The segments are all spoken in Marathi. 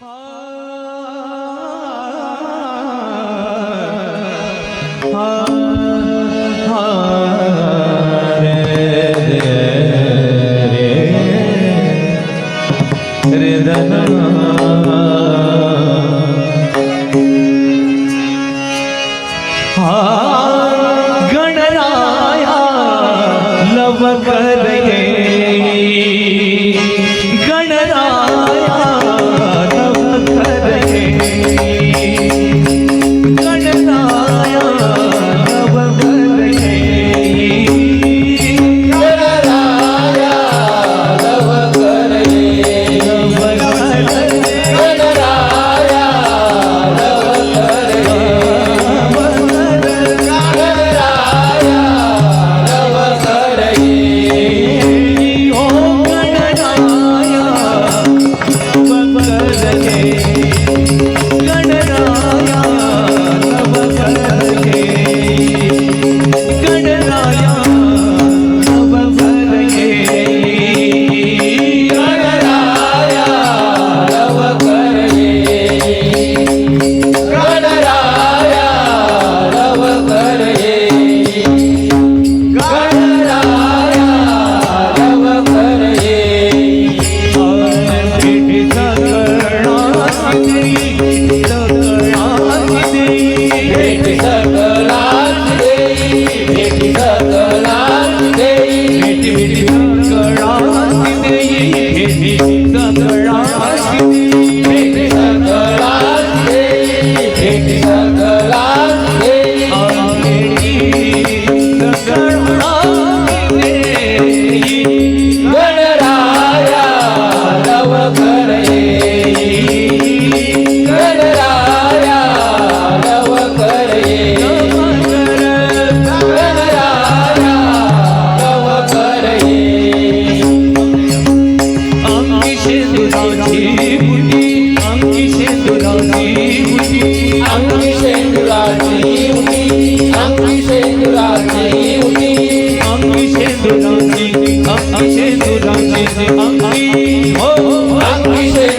好。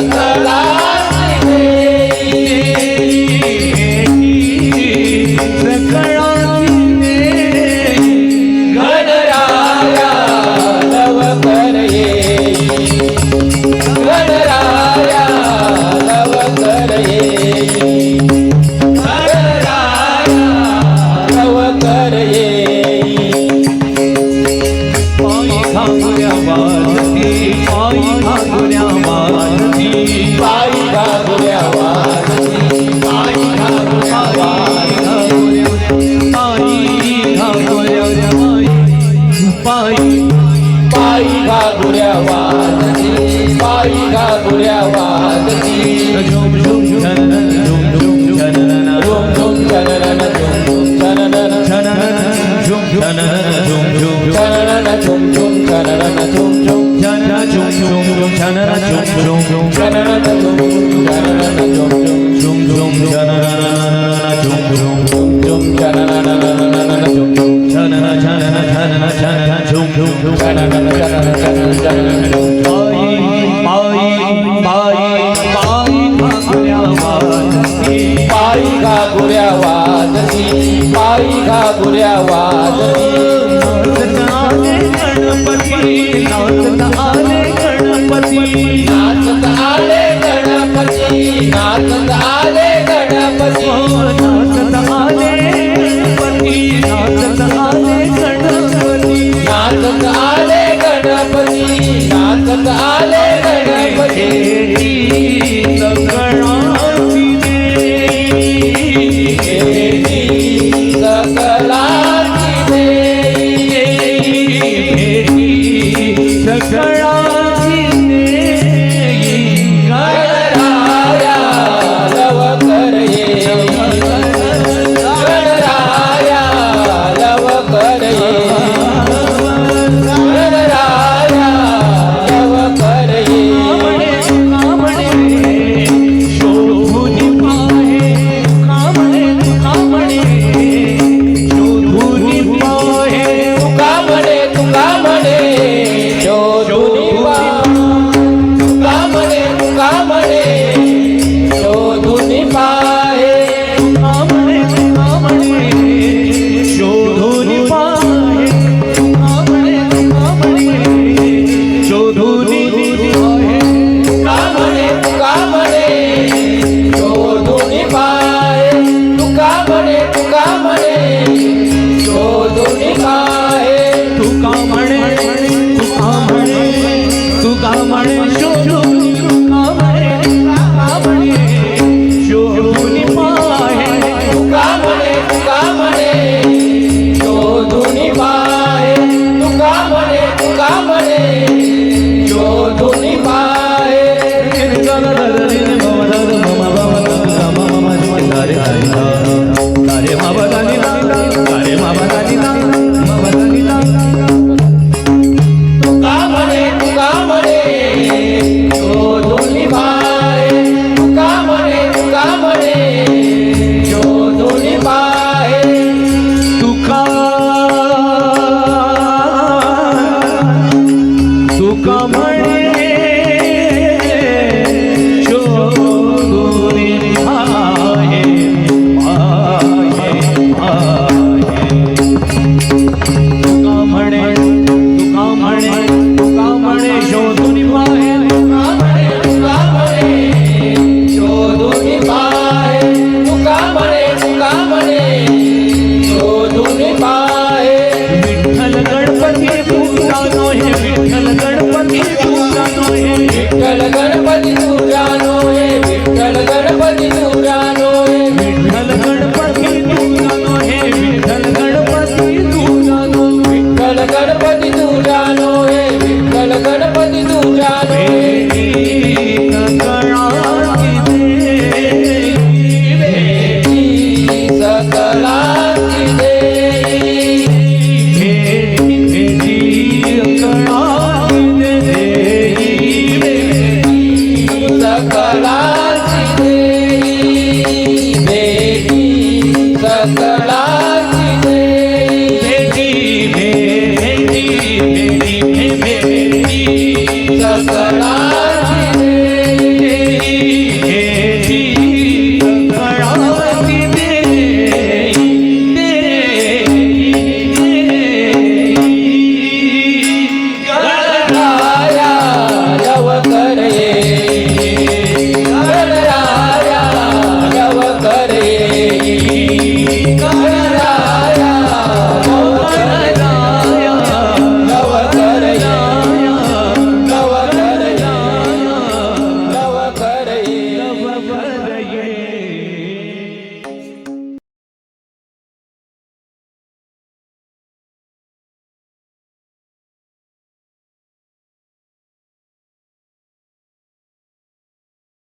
la la गणपती नाचत गणपती नाचत you.